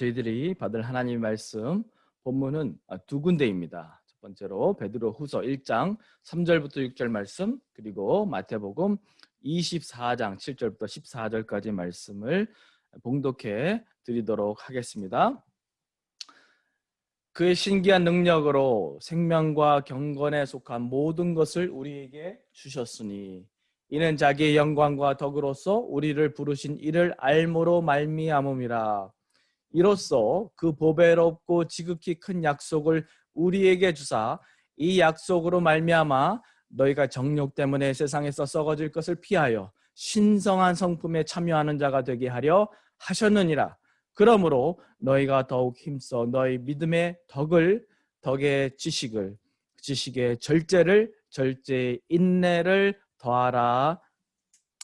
저희들이 받을 하나님의 말씀 본문은 아, 두 군데입니다. 첫 번째로 베드로 후서 1장 3절부터 6절 말씀 그리고 마태복음 24장 7절부터 14절까지 말씀을 봉독해 드리도록 하겠습니다. 그의 신기한 능력으로 생명과 경건에 속한 모든 것을 우리에게 주셨으니 이는 자기의 영광과 덕으로서 우리를 부르신 이를 알므로 말미암음이라 이로써 그 보배롭고 지극히 큰 약속을 우리에게 주사 이 약속으로 말미암아 너희가 정욕 때문에 세상에서 썩어질 것을 피하여 신성한 성품에 참여하는 자가 되게 하려 하셨느니라. 그러므로 너희가 더욱 힘써 너희 믿음의 덕을 덕의 지식을 지식의 절제를 절제의 인내를 더하라.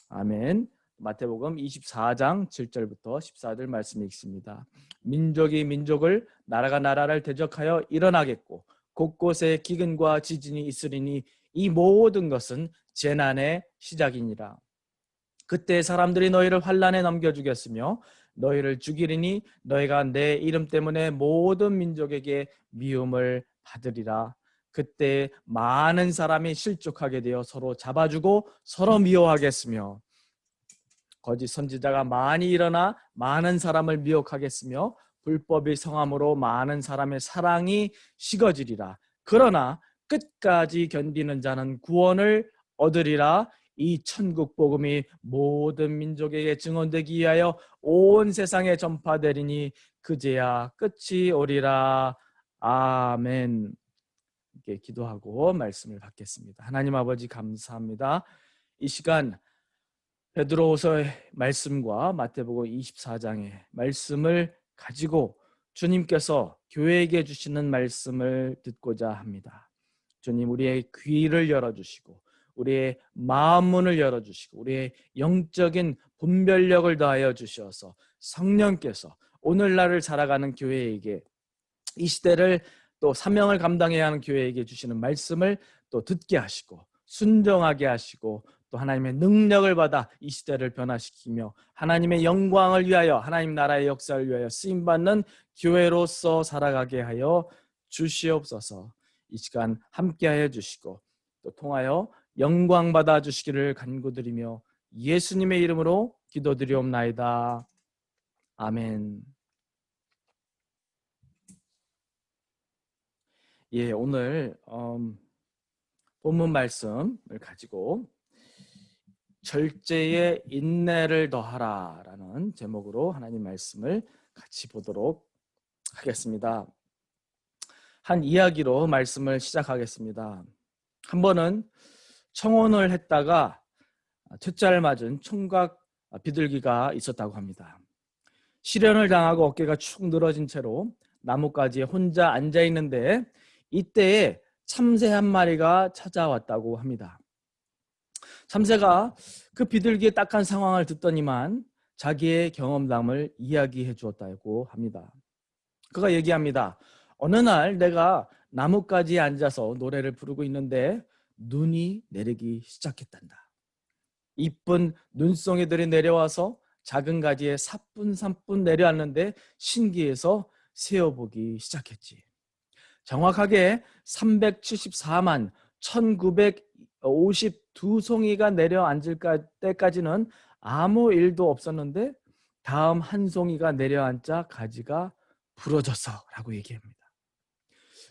아멘 마태복음 24장 7절부터 14절 말씀이 있습니다. 민족이 민족을 나라가 나라를 대적하여 일어나겠고 곳곳에 기근과 지진이 있으리니 이 모든 것은 재난의 시작이니라. 그때 사람들이 너희를 환란에 넘겨 주겠으며 너희를 죽이리니 너희가 내 이름 때문에 모든 민족에게 미움을 받으리라. 그때 많은 사람이 실족하게 되어 서로 잡아주고 서로 미워하겠으며 거짓 선지자가 많이 일어나 많은 사람을 미혹하겠으며 불법이 성함으로 많은 사람의 사랑이 식어지리라. 그러나 끝까지 견디는 자는 구원을 얻으리라. 이 천국 복음이 모든 민족에게 증언되기 위하여 온 세상에 전파되리니 그제야 끝이 오리라. 아멘. 이렇게 기도하고 말씀을 받겠습니다. 하나님 아버지 감사합니다. 이 시간 베드로서의 말씀과 마태복음 24장의 말씀을 가지고 주님께서 교회에게 주시는 말씀을 듣고자 합니다. 주님 우리의 귀를 열어 주시고 우리의 마음 문을 열어 주시고 우리의 영적인 분별력을 더하여 주셔서 성령께서 오늘날을 살아가는 교회에게 이 시대를 또 사명을 감당해야 하는 교회에게 주시는 말씀을 또 듣게 하시고 순종하게 하시고 또 하나님의 능력을 받아 이 시대를 변화시키며 하나님의 영광을 위하여 하나님 나라의 역사를 위하여 쓰임 받는 교회로서 살아가게 하여 주시옵소서. 이 시간 함께하여 주시고 또 통하여 영광 받아 주시기를 간구드리며 예수님의 이름으로 기도드리옵나이다. 아멘. 예, 오늘 음, 본문 말씀을 가지고 절제의 인내를 더하라라는 제목으로 하나님 말씀을 같이 보도록 하겠습니다. 한 이야기로 말씀을 시작하겠습니다. 한 번은 청혼을 했다가 퇴짜를 맞은 총각 비둘기가 있었다고 합니다. 실현을 당하고 어깨가 축 늘어진 채로 나뭇가지에 혼자 앉아 있는데 이때에 참새 한 마리가 찾아왔다고 합니다. 참새가 그 비둘기의 딱한 상황을 듣더니만 자기의 경험담을 이야기해 주었다고 합니다. 그가 얘기합니다. 어느 날 내가 나뭇가지에 앉아서 노래를 부르고 있는데 눈이 내리기 시작했단다. 이쁜 눈송이들이 내려와서 작은 가지에 사뿐사뿐 내려왔는데 신기해서 세어보기 시작했지. 정확하게 374만 1950 두 송이가 내려앉을 때까지는 아무 일도 없었는데 다음 한 송이가 내려앉자 가지가 부러졌어라고 얘기합니다.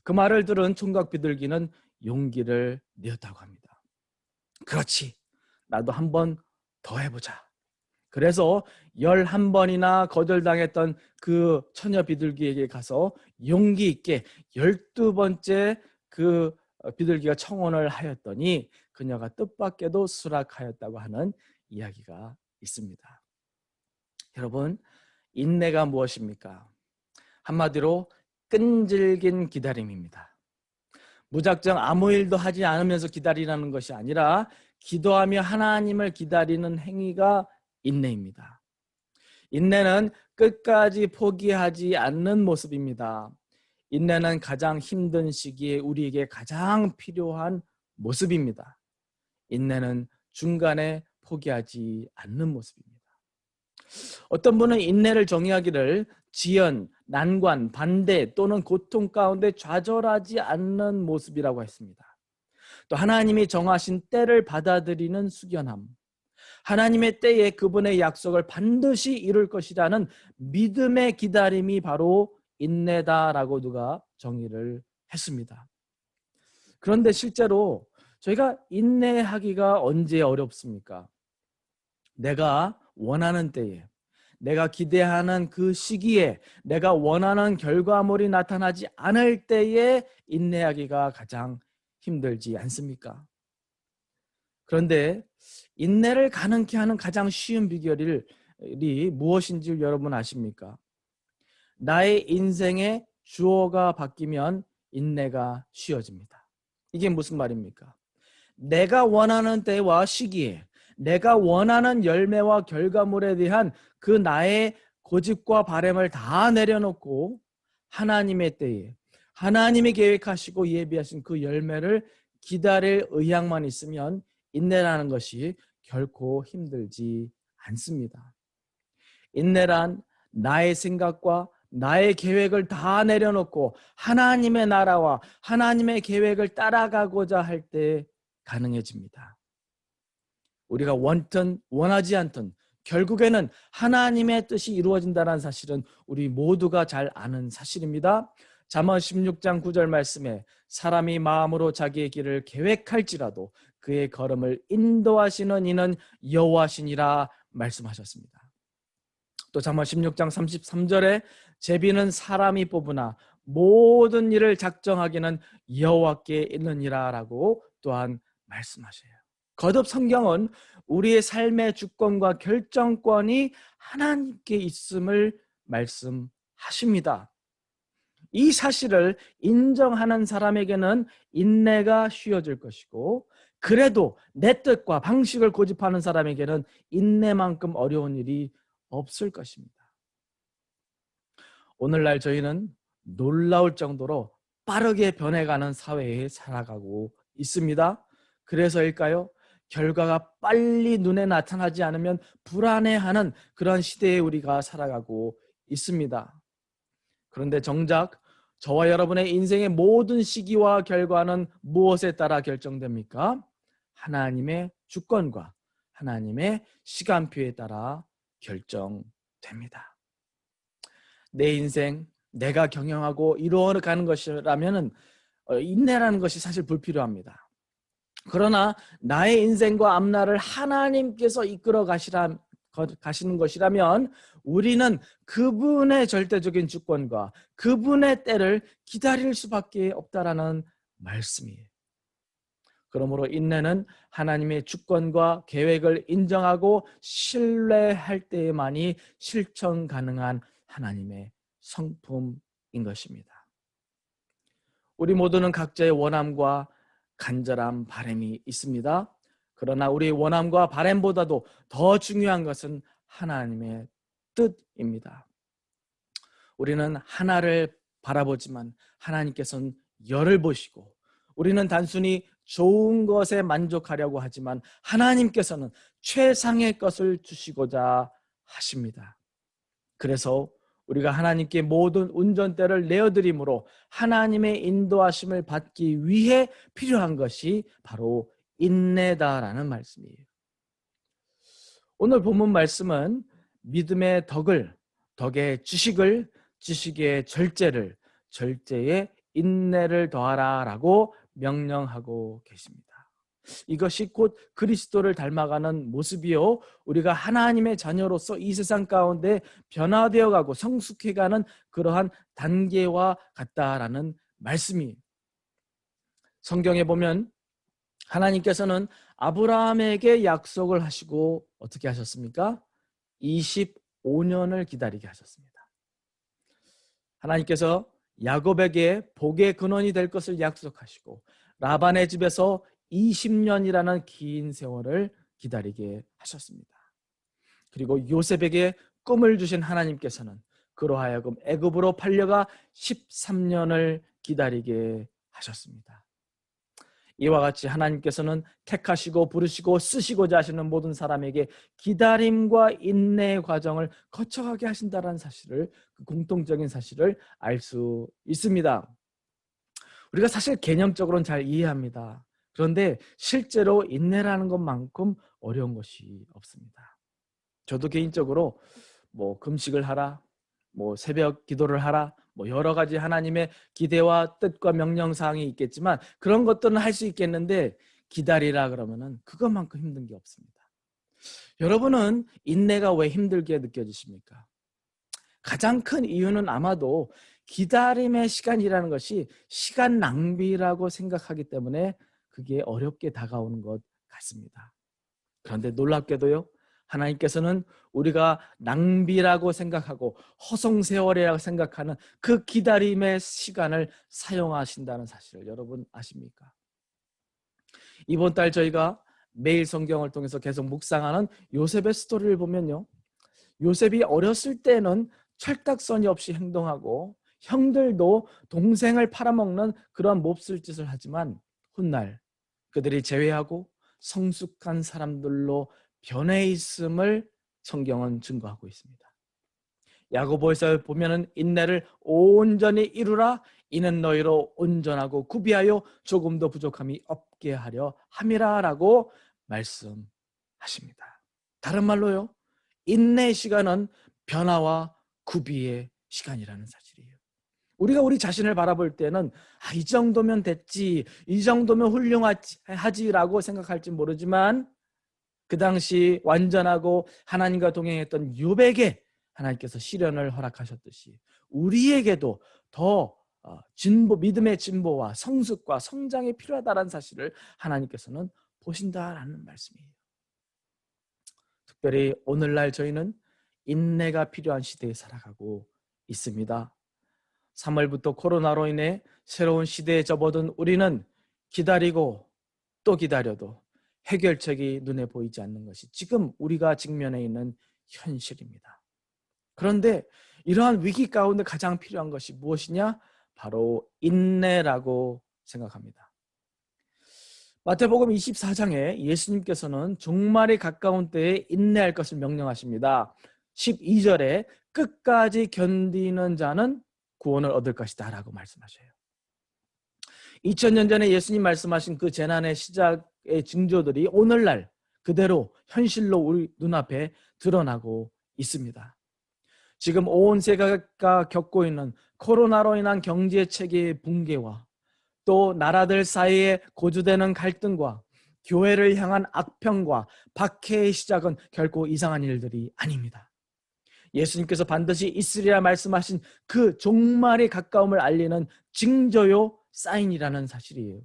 그 말을 들은 총각 비둘기는 용기를 내었다고 합니다. 그렇지. 나도 한 번 더 해보자. 그래서 11번이나 거절당했던 그 처녀 비둘기에게 가서 용기 있게 12번째 그 비둘기가 청혼을 하였더니 그녀가 뜻밖에도 수락하였다고 하는 이야기가 있습니다. 여러분, 인내가 무엇입니까? 한마디로 끈질긴 기다림입니다. 무작정 아무 일도 하지 않으면서 기다리라는 것이 아니라 기도하며 하나님을 기다리는 행위가 인내입니다. 인내는 끝까지 포기하지 않는 모습입니다. 인내는 가장 힘든 시기에 우리에게 가장 필요한 모습입니다. 인내는 중간에 포기하지 않는 모습입니다. 어떤 분은 인내를 정의하기를 지연, 난관, 반대 또는 고통 가운데 좌절하지 않는 모습이라고 했습니다. 또 하나님이 정하신 때를 받아들이는 숙연함. 하나님의 때에 그분의 약속을 반드시 이룰 것이라는 믿음의 기다림이 바로 인내다라고 누가 정의를 했습니다. 그런데 실제로 저희가 인내하기가 언제 어렵습니까? 내가 원하는 때에, 내가 기대하는 그 시기에, 내가 원하는 결과물이 나타나지 않을 때에 인내하기가 가장 힘들지 않습니까? 그런데 인내를 가능케 하는 가장 쉬운 비결이 무엇인지 여러분 아십니까? 나의 인생의 주어가 바뀌면 인내가 쉬워집니다. 이게 무슨 말입니까? 내가 원하는 때와 시기에 내가 원하는 열매와 결과물에 대한 그 나의 고집과 바램을 다 내려놓고 하나님의 때에 하나님이 계획하시고 예비하신 그 열매를 기다릴 의향만 있으면 인내라는 것이 결코 힘들지 않습니다. 인내란 나의 생각과 나의 계획을 다 내려놓고 하나님의 나라와 하나님의 계획을 따라가고자 할 때 가능해집니다. 우리가 원든 원하지 않든 결국에는 하나님의 뜻이 이루어진다는 사실은 우리 모두가 잘 아는 사실입니다. 잠언 16장 9절 말씀에 사람이 마음으로 자기의 길을 계획할지라도 그의 걸음을 인도하시는 이는 여호와시니라 말씀하셨습니다. 또 잠언 16장 33절에 제비는 사람이 뽑으나 모든 일을 작정하기는 여호와께 있느니라라고 또한 말씀하셔요. 거듭 성경은 우리의 삶의 주권과 결정권이 하나님께 있음을 말씀하십니다. 이 사실을 인정하는 사람에게는 인내가 쉬워질 것이고 그래도 내 뜻과 방식을 고집하는 사람에게는 인내만큼 어려운 일이 없을 것입니다. 오늘날 저희는 놀라울 정도로 빠르게 변해가는 사회에 살아가고 있습니다. 그래서일까요? 결과가 빨리 눈에 나타나지 않으면 불안해하는 그런 시대에 우리가 살아가고 있습니다. 그런데 정작 저와 여러분의 인생의 모든 시기와 결과는 무엇에 따라 결정됩니까? 하나님의 주권과 하나님의 시간표에 따라 결정됩니다. 내 인생 내가 경영하고 이루어가는 것이라면 어, 인내라는 것이 사실 불필요합니다. 그러나 나의 인생과 앞날을 하나님께서 이끌어 가시라, 가시는 것이라면 우리는 그분의 절대적인 주권과 그분의 때를 기다릴 수밖에 없다라는 말씀이에요. 그러므로 인내는 하나님의 주권과 계획을 인정하고 신뢰할 때에만이 실천 가능한 하나님의 성품인 것입니다. 우리 모두는 각자의 원함과 간절한 바램이 있습니다. 그러나 우리 원함과 바램보다도 더 중요한 것은 하나님의 뜻입니다. 우리는 하나를 바라보지만 하나님께서는 열을 보시고 우리는 단순히 좋은 것에 만족하려고 하지만 하나님께서는 최상의 것을 주시고자 하십니다. 그래서 우리가 하나님께 모든 운전대를 내어드림으로 하나님의 인도하심을 받기 위해 필요한 것이 바로 인내다라는 말씀이에요. 오늘 본문 말씀은 믿음의 덕을, 덕의 지식을, 지식의 절제를, 절제의 인내를 더하라 라고 명령하고 계십니다. 이것이 곧 그리스도를 닮아가는 모습이요. 우리가 하나님의 자녀로서 이 세상 가운데 변화되어 가고 성숙해 가는 그러한 단계와 같다라는 말씀이 성경에 보면 하나님께서는 아브라함에게 약속을 하시고 어떻게 하셨습니까? 25년을 기다리게 하셨습니다. 하나님께서 야곱에게 복의 근원이 될 것을 약속하시고 라반의 집에서 20년이라는 긴 세월을 기다리게 하셨습니다. 그리고 요셉에게 꿈을 주신 하나님께서는 그로 하여금 애굽으로 팔려가 13년을 기다리게 하셨습니다. 이와 같이 하나님께서는 택하시고 부르시고 쓰시고자 하시는 모든 사람에게 기다림과 인내의 과정을 거쳐가게 하신다는 사실을 그 공통적인 사실을 알 수 있습니다. 우리가 사실 개념적으로는 잘 이해합니다. 그런데 실제로 인내라는 것만큼 어려운 것이 없습니다. 저도 개인적으로 뭐 금식을 하라, 뭐 새벽 기도를 하라, 뭐 여러 가지 하나님의 기대와 뜻과 명령 사항이 있겠지만 그런 것들은 할 수 있겠는데 기다리라 그러면은 그것만큼 힘든 게 없습니다. 여러분은 인내가 왜 힘들게 느껴지십니까? 가장 큰 이유는 아마도 기다림의 시간이라는 것이 시간 낭비라고 생각하기 때문에 그게 어렵게 다가오는 것 같습니다. 그런데 놀랍게도요. 하나님께서는 우리가 낭비라고 생각하고 허송 세월이라고 생각하는 그 기다림의 시간을 사용하신다는 사실을 여러분 아십니까? 이번 달 저희가 매일 성경을 통해서 계속 묵상하는 요셉의 스토리를 보면요. 요셉이 어렸을 때는 철딱선이 없이 행동하고 형들도 동생을 팔아먹는 그런 몹쓸 짓을 하지만 훗날 그들이 제외하고 성숙한 사람들로 변해 있음을 성경은 증거하고 있습니다. 야고보에서 보면은 인내를 온전히 이루라 이는 너희로 온전하고 구비하여 조금도 부족함이 없게 하려 함이라라고 말씀하십니다. 다른 말로요. 인내 시간은 변화와 구비의 시간이라는 사실이에요. 우리가 우리 자신을 바라볼 때는 아, 이 정도면 됐지, 이 정도면 훌륭하지라고 생각할지 모르지만 그 당시 완전하고 하나님과 동행했던 유백에 하나님께서 시련을 허락하셨듯이 우리에게도 더 어, 진보 믿음의 진보와 성숙과 성장이 필요하다는 사실을 하나님께서는 보신다라는 말씀이에요. 특별히 오늘날 저희는 인내가 필요한 시대에 살아가고 있습니다. 3월부터 코로나로 인해 새로운 시대에 접어든 우리는 기다리고 또 기다려도 해결책이 눈에 보이지 않는 것이 지금 우리가 직면해 있는 현실입니다. 그런데 이러한 위기 가운데 가장 필요한 것이 무엇이냐? 바로 인내라고 생각합니다. 마태복음 24장에 예수님께서는 종말이 가까운 때에 인내할 것을 명령하십니다. 12절에 끝까지 견디는 자는 구원을 얻을 것이다 라고 말씀하셔요. 2000년 전에 예수님 말씀하신 그 재난의 시작의 징조들이 오늘날 그대로 현실로 우리 눈앞에 드러나고 있습니다. 지금 온 세계가 겪고 있는 코로나로 인한 경제 체계의 붕괴와 또 나라들 사이에 고조되는 갈등과 교회를 향한 악평과 박해의 시작은 결코 이상한 일들이 아닙니다. 예수님께서 반드시 있으리라 말씀하신 그 종말의 가까움을 알리는 징조요 사인이라는 사실이에요.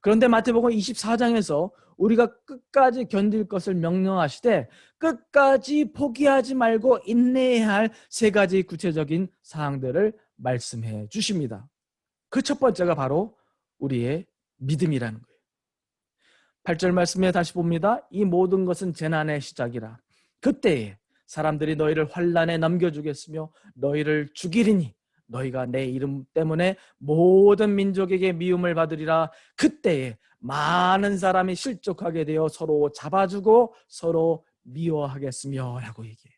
그런데 마태복음 24장에서 우리가 끝까지 견딜 것을 명령하시되 끝까지 포기하지 말고 인내해야 할 세 가지 구체적인 사항들을 말씀해 주십니다. 그 첫 번째가 바로 우리의 믿음이라는 거예요. 8절 말씀에 다시 봅니다. 이 모든 것은 재난의 시작이라. 그때에 사람들이 너희를 환란에 넘겨주겠으며 너희를 죽이리니 너희가 내 이름 때문에 모든 민족에게 미움을 받으리라. 그때에 많은 사람이 실족하게 되어 서로 잡아주고 서로 미워하겠으며 라고 얘기해요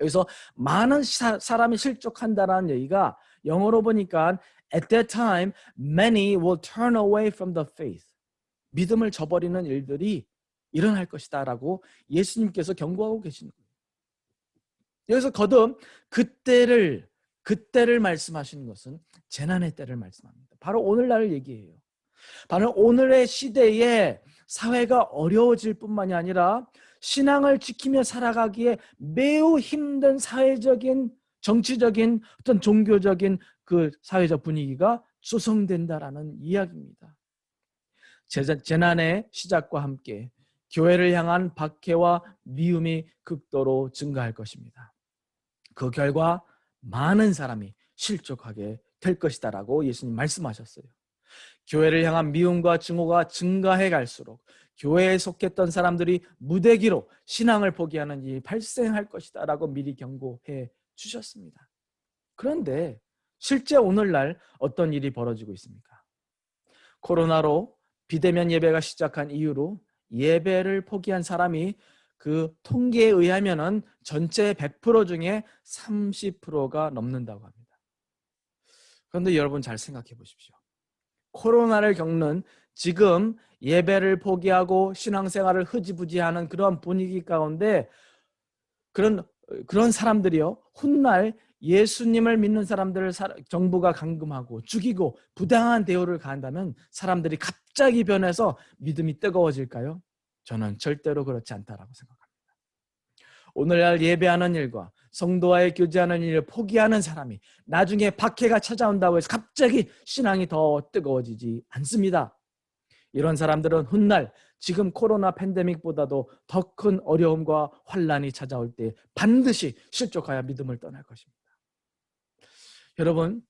여기서 많은 사, 사람이 실족한다라는 얘기가 영어로 보니까 at that time many will turn away from the faith. 믿음을 저버리는 일들이 일어날 것이다 라고 예수님께서 경고하고 계시는 거예요 여기서 거듭 그때를 그때를 말씀하시는 것은 재난의 때를 말씀합니다. 바로 오늘날을 얘기해요. 바로 오늘의 시대에 사회가 어려워질 뿐만이 아니라 신앙을 지키며 살아가기에 매우 힘든 사회적인 정치적인 어떤 종교적인 그 사회적 분위기가 조성된다라는 이야기입니다. 재난의 시작과 함께 교회를 향한 박해와 미움이 극도로 증가할 것입니다. 그 결과 많은 사람이 실족하게 될 것이다라고 예수님 말씀하셨어요. 교회를 향한 미움과 증오가 증가해 갈수록 교회에 속했던 사람들이 무대기로 신앙을 포기하는 일이 발생할 것이다라고 미리 경고해 주셨습니다. 그런데 실제 오늘날 어떤 일이 벌어지고 있습니까? 코로나로 비대면 예배가 시작한 이후로 예배를 포기한 사람이 그 통계에 의하면은 전체 100% 중에 30%가 넘는다고 합니다. 그런데 여러분 잘 생각해 보십시오. 코로나를 겪는 지금 예배를 포기하고 신앙생활을 흐지부지하는 그런 분위기 가운데 그런 그런 사람들이요 훗날 예수님을 믿는 사람들을 정부가 감금하고 죽이고 부당한 대우를 가한다면 사람들이 갑자기 변해서 믿음이 뜨거워질까요? 저는 절대로 그렇지 않다라고 생각합니다. 오늘날 예배하는 일과 성도와의 교제하는 일을 포기하는 사람이 나중에 박해가 찾아온다고 해서 갑자기 신앙이 더 뜨거워지지 않습니다. 이런 사람들은 훗날 지금 코로나 팬데믹보다도 더 큰 어려움과 환란이 찾아올 때 반드시 실족하여 믿음을 떠날 것입니다. 여러분,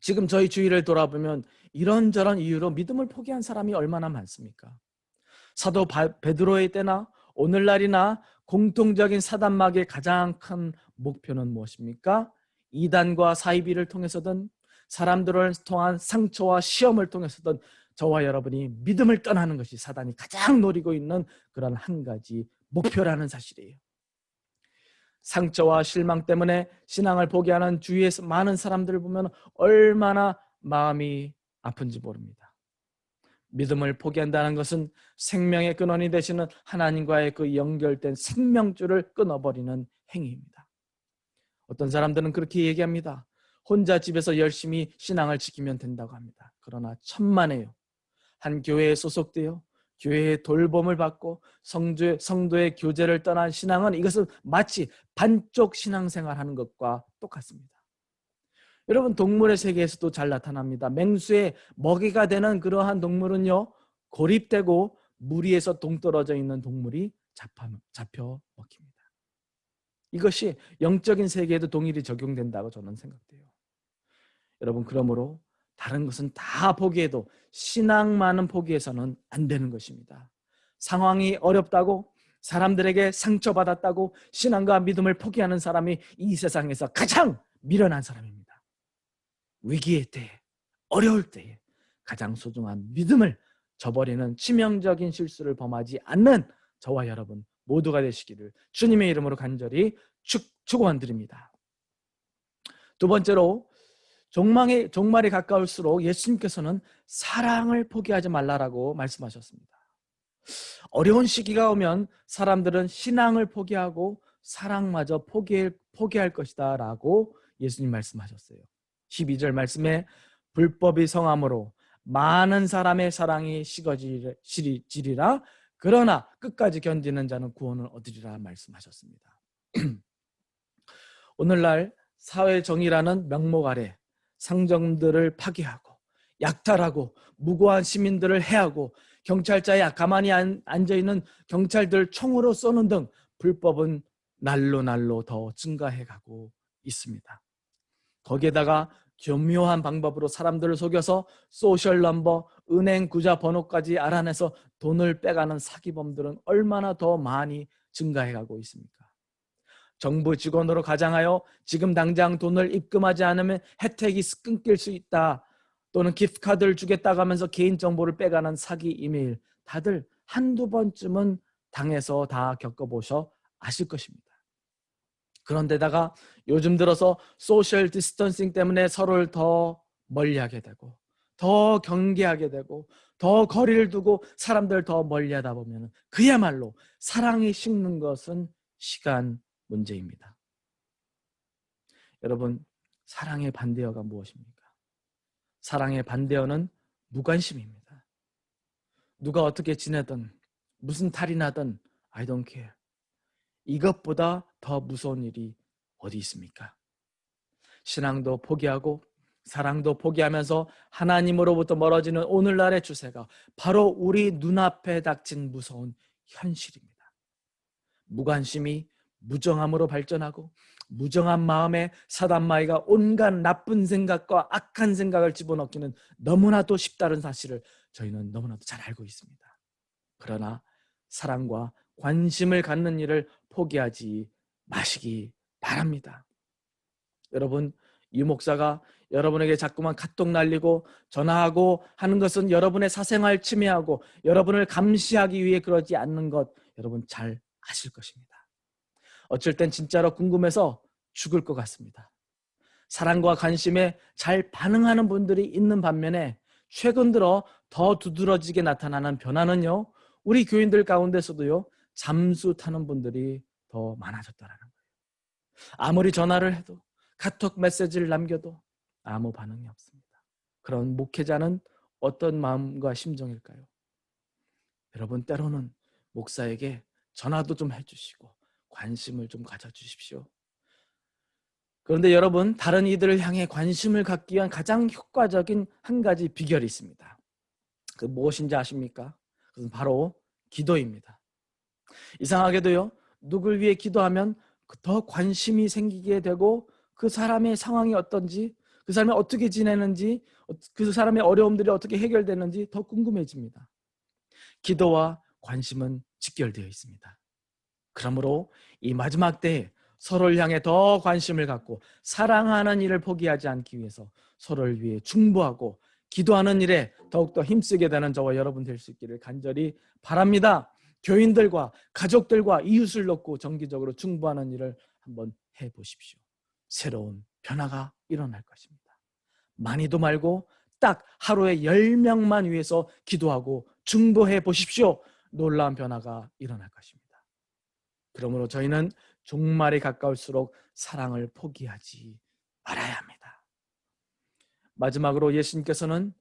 지금 저희 주위를 돌아보면 이런저런 이유로 믿음을 포기한 사람이 얼마나 많습니까? 사도 베드로의 때나 오늘날이나 공통적인 사단막의 가장 큰 목표는 무엇입니까? 이단과 사이비를 통해서든 사람들을 통한 상처와 시험을 통해서든 저와 여러분이 믿음을 떠나는 것이 사단이 가장 노리고 있는 그런 한 가지 목표라는 사실이에요. 상처와 실망 때문에 신앙을 포기하는 주위에서 많은 사람들을 보면 얼마나 마음이 아픈지 모릅니다. 믿음을 포기한다는 것은 생명의 근원이 되시는 하나님과의 그 연결된 생명줄을 끊어버리는 행위입니다. 어떤 사람들은 그렇게 얘기합니다. 혼자 집에서 열심히 신앙을 지키면 된다고 합니다. 그러나 천만에요. 한 교회에 소속되어 교회의 돌봄을 받고 성도의, 성도의 교제를 떠난 신앙은 이것은 마치 반쪽 신앙생활 하는 것과 똑같습니다. 여러분 동물의 세계에서도 잘 나타납니다. 맹수의 먹이가 되는 그러한 동물은요 고립되고 무리에서 동떨어져 있는 동물이 잡혀, 먹힙니다. 이것이 영적인 세계에도 동일히 적용된다고 저는 생각돼요. 여러분 그러므로 다른 것은 다 포기해도 신앙만은 포기해서는 안 되는 것입니다. 상황이 어렵다고 사람들에게 상처받았다고 신앙과 믿음을 포기하는 사람이 이 세상에서 가장 미련한 사람입니다. 위기의 때, 어려울 때에 가장 소중한 믿음을 저버리는 치명적인 실수를 범하지 않는 저와 여러분 모두가 되시기를 주님의 이름으로 간절히 축, 축원드립니다. 두 번째로 종말이, 종말이 가까울수록 예수님께서는 사랑을 포기하지 말라라고 말씀하셨습니다. 어려운 시기가 오면 사람들은 신앙을 포기하고 사랑마저 포기, 포기할 것이다 라고 예수님 말씀하셨어요. 12절 말씀에 불법이 성함으로 많은 사람의 사랑이 식어지리라 그러나 끝까지 견디는 자는 구원을 얻으리라 말씀하셨습니다. 오늘날 사회 정의라는 명목 아래 상정들을 파괴하고 약탈하고 무고한 시민들을 해하고 경찰자에 가만히 앉아 있는 경찰들 총으로 쏘는 등 불법은 날로 날로 더 증가해 가고 있습니다. 거기에다가 교묘한 방법으로 사람들을 속여서 소셜 넘버, 은행 구자 번호까지 알아내서 돈을 빼가는 사기범들은 얼마나 더 많이 증가해 가고 있습니까? 정부 직원으로 가장하여 지금 당장 돈을 입금하지 않으면 혜택이 끊길 수 있다. 또는 기프카드를 주겠다고 하면서 개인정보를 빼가는 사기 이메일 다들 한두 번쯤은 당해서 다 겪어보셔 아실 것입니다. 그런데다가 요즘 들어서 소셜 디스턴싱 때문에 서로를 더 멀리하게 되고 더 경계하게 되고 더 거리를 두고 사람들 더 멀리하다 보면 그야말로 사랑이 식는 것은 시간 문제입니다. 여러분, 사랑의 반대어가 무엇입니까? 사랑의 반대어는 무관심입니다. 누가 어떻게 지내든 무슨 탈이 나든 I don't care. 이것보다 더 무서운 일이 어디 있습니까? 신앙도 포기하고 사랑도 포기하면서 하나님으로부터 멀어지는 오늘날의 추세가 바로 우리 눈앞에 닥친 무서운 현실입니다. 무관심이 무정함으로 발전하고 무정한 마음에 사단마이가 온갖 나쁜 생각과 악한 생각을 집어넣기는 너무나도 쉽다는 사실을 저희는 너무나도 잘 알고 있습니다. 그러나 사랑과 관심을 갖는 일을 포기하지 마시기 바랍니다. 여러분 유 목사가 여러분에게 자꾸만 카톡 날리고 전화하고 하는 것은 여러분의 사생활 침해하고 여러분을 감시하기 위해 그러지 않는 것 여러분 잘 아실 것입니다. 어쩔 땐 진짜로 궁금해서 죽을 것 같습니다. 사랑과 관심에 잘 반응하는 분들이 있는 반면에 최근 들어 더 두드러지게 나타나는 변화는요. 우리 교인들 가운데서도요. 잠수 타는 분들이 더 많아졌다라는 거예요. 아무리 전화를 해도 카톡 메시지를 남겨도 아무 반응이 없습니다. 그런 목회자는 어떤 마음과 심정일까요? 여러분 때로는 목사에게 전화도 좀 해주시고 관심을 좀 가져주십시오. 그런데 여러분 다른 이들을 향해 관심을 갖기 위한 가장 효과적인 한 가지 비결이 있습니다. 그 무엇인지 아십니까? 그것은 바로 기도입니다. 이상하게도요 누굴 위해 기도하면 더 관심이 생기게 되고 그 사람의 상황이 어떤지 그 사람이 어떻게 지내는지 그 사람의 어려움들이 어떻게 해결되는지 더 궁금해집니다. 기도와 관심은 직결되어 있습니다. 그러므로 이 마지막 때에 서로를 향해 더 관심을 갖고 사랑하는 일을 포기하지 않기 위해서 서로를 위해 중보하고 기도하는 일에 더욱더 힘쓰게 되는 저와 여러분 될 수 있기를 간절히 바랍니다. 교인들과 가족들과 이웃을 놓고 정기적으로 중보하는 일을 한번 해 보십시오. 새로운 변화가 일어날 것입니다. 많이도 말고 딱 하루에 10명만 위해서 기도하고 중보해 보십시오. 놀라운 변화가 일어날 것입니다. 그러므로 저희는 종말이 가까울수록 사랑을 포기하지 말아야 합니다. 마지막으로 예수님께서는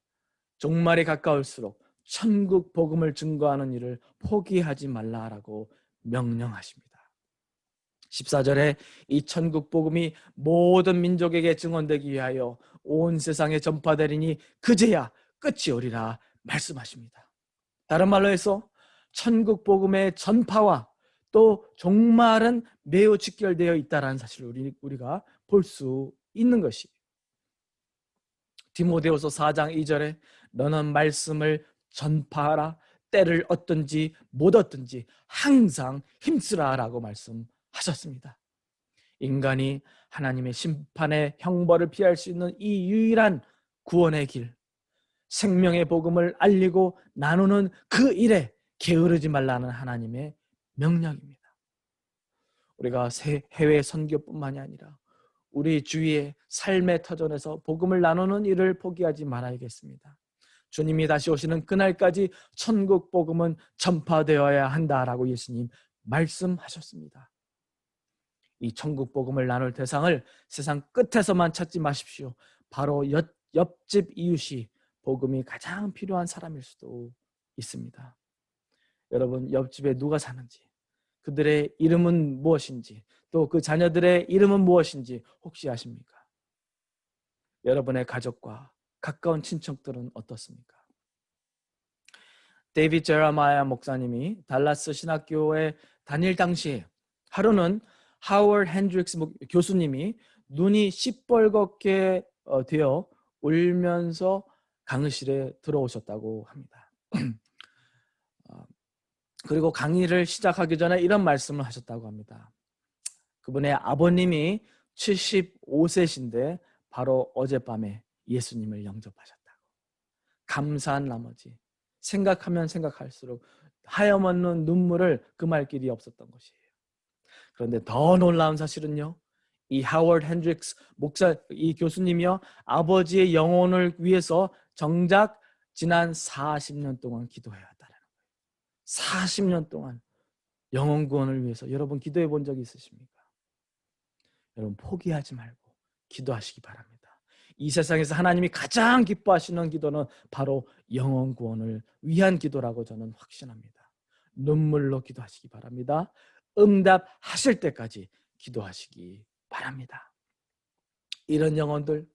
종말이 가까울수록 천국 복음을 증거하는 일을 포기하지 말라라고 명령하십니다. 14절에 이 천국 복음이 모든 민족에게 증언되기 위하여 온 세상에 전파되리니 그제야 끝이 오리라 말씀하십니다. 다른 말로 해서 천국 복음의 전파와 또 종말은 매우 직결되어 있다는 사실을 우리, 우리가 볼 수 있는 것이 디모데후서 4장 2절에 너는 말씀을 전파하라 때를 얻든지 못 얻든지 항상 힘쓰라라고 말씀하셨습니다. 인간이 하나님의 심판의 형벌을 피할 수 있는 이 유일한 구원의 길, 생명의 복음을 알리고 나누는 그 일에 게으르지 말라는 하나님의 명령입니다. 우리가 해외 선교뿐만이 아니라 우리 주위의 삶의 터전에서 복음을 나누는 일을 포기하지 말아야겠습니다. 주님이 다시 오시는 그날까지 천국 복음은 전파되어야 한다라고 예수님 말씀하셨습니다. 이 천국 복음을 나눌 대상을 세상 끝에서만 찾지 마십시오. 바로 옆, 옆집 이웃이 복음이 가장 필요한 사람일 수도 있습니다. 여러분 옆집에 누가 사는지 그들의 이름은 무엇인지 또 그 자녀들의 이름은 무엇인지 혹시 아십니까? 여러분의 가족과 가까운 친척들은 어떻습니까? 데이비드 제라마야 목사님이 달라스 신학교에 다닐 당시 하루는 하월 핸드릭스 교수님이 눈이 시뻘겋게 어, 되어 울면서 강의실에 들어오셨다고 합니다. 그리고 강의를 시작하기 전에 이런 말씀을 하셨다고 합니다. 그분의 아버님이 75세신데 바로 어젯밤에 예수님을 영접하셨다고. 감사한 나머지 생각하면 생각할수록 하염없는 눈물을 금할 길이 없었던 것이에요. 그런데 더 놀라운 사실은요. 이 하워드 핸드릭스 목사 이 교수님이요 아버지의 영혼을 위해서 정작 지난 40년 동안 기도해야 40년 동안 영혼 구원을 위해서 여러분 기도해 본 적이 있으십니까? 여러분 포기하지 말고 기도하시기 바랍니다. 이 세상에서 하나님이 가장 기뻐하시는 기도는 바로 영혼 구원을 위한 기도라고 저는 확신합니다. 눈물로 기도하시기 바랍니다. 응답하실 때까지 기도하시기 바랍니다. 이런 영혼들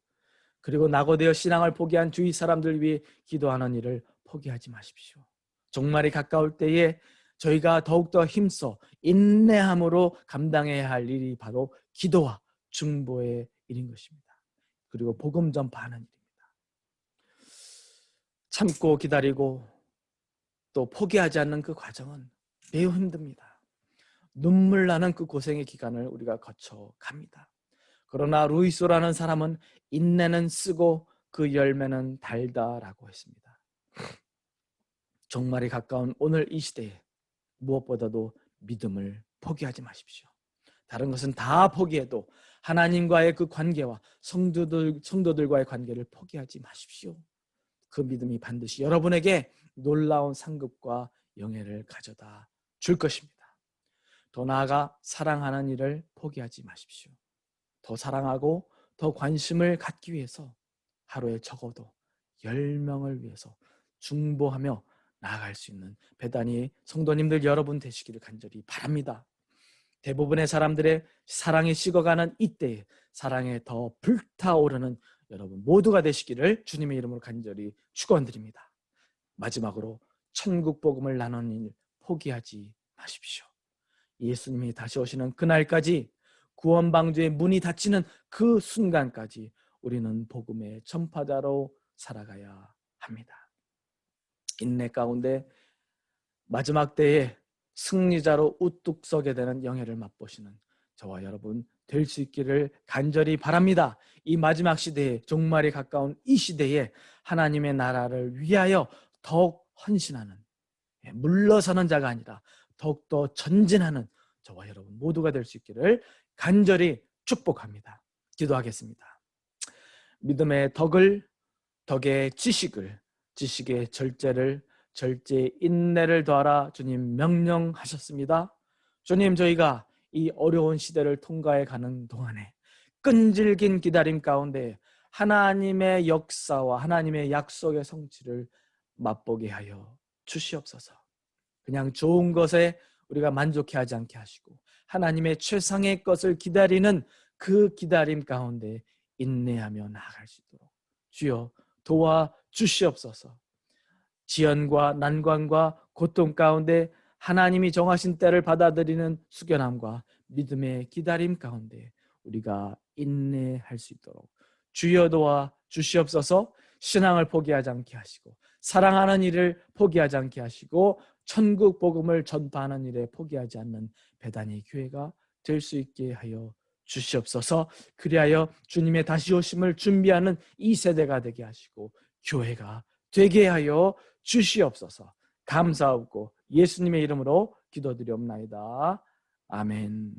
그리고 낙오되어 신앙을 포기한 주위 사람들 위해 기도하는 일을 포기하지 마십시오. 종말이 가까울 때에 저희가 더욱더 힘써 인내함으로 감당해야 할 일이 바로 기도와 중보의 일인 것입니다. 그리고 복음 전파하는 일입니다. 참고 기다리고 또 포기하지 않는 그 과정은 매우 힘듭니다. 눈물 나는 그 고생의 기간을 우리가 거쳐 갑니다. 그러나 루이소라는 사람은 인내는 쓰고 그 열매는 달다라고 했습니다. 종말이 가까운 오늘 이 시대에 무엇보다도 믿음을 포기하지 마십시오. 다른 것은 다 포기해도 하나님과의 그 관계와 성도들 성도들과의 관계를 포기하지 마십시오. 그 믿음이 반드시 여러분에게 놀라운 상급과 영예를 가져다 줄 것입니다. 더 나아가 사랑하는 일을 포기하지 마십시오. 더 사랑하고 더 관심을 갖기 위해서 하루에 적어도 10명을 위해서 중보하며 나아갈 수 있는 배단이 성도님들 여러분 되시기를 간절히 바랍니다. 대부분의 사람들의 사랑이 식어가는 이때에 사랑에 더 불타오르는 여러분 모두가 되시기를 주님의 이름으로 간절히 축원드립니다. 마지막으로 천국 복음을 나누는 일 포기하지 마십시오. 예수님이 다시 오시는 그날까지 구원 방주의 문이 닫히는 그 순간까지 우리는 복음의 전파자로 살아가야 합니다. 인내 가운데 마지막 때에 승리자로 우뚝 서게 되는 영예를 맛보시는 저와 여러분 될 수 있기를 간절히 바랍니다. 이 마지막 시대에 종말이 가까운 이 시대에 하나님의 나라를 위하여 더욱 헌신하는 예, 물러서는 자가 아니라 더욱더 전진하는 저와 여러분 모두가 될 수 있기를 간절히 축복합니다. 기도하겠습니다. 믿음의 덕을 덕의 지식을 지식의 절제를 절제 인내를 더하라 주님 명령하셨습니다. 주님 저희가 이 어려운 시대를 통과해 가는 동안에 끈질긴 기다림 가운데 하나님의 역사와 하나님의 약속의 성취를 맛보게 하여 주시옵소서. 그냥 좋은 것에 우리가 만족해 하지 않게 하시고 하나님의 최상의 것을 기다리는 그 기다림 가운데 인내하며 나아갈 수 있도록 주여 도와 주시옵소서. 지연과 난관과 고통 가운데 하나님이 정하신 때를 받아들이는 숙연함과 믿음의 기다림 가운데 우리가 인내할 수 있도록 주여 도와 주시옵소서 신앙을 포기하지 않게 하시고 사랑하는 일을 포기하지 않게 하시고 천국 복음을 전파하는 일에 포기하지 않는 배단의 교회가 될 수 있게 하여 주시옵소서. 그리하여 주님의 다시 오심을 준비하는 이 세대가 되게 하시고 교회가 되게 하여 주시옵소서. 감사하고 예수님의 이름으로 기도드리옵나이다. 아멘.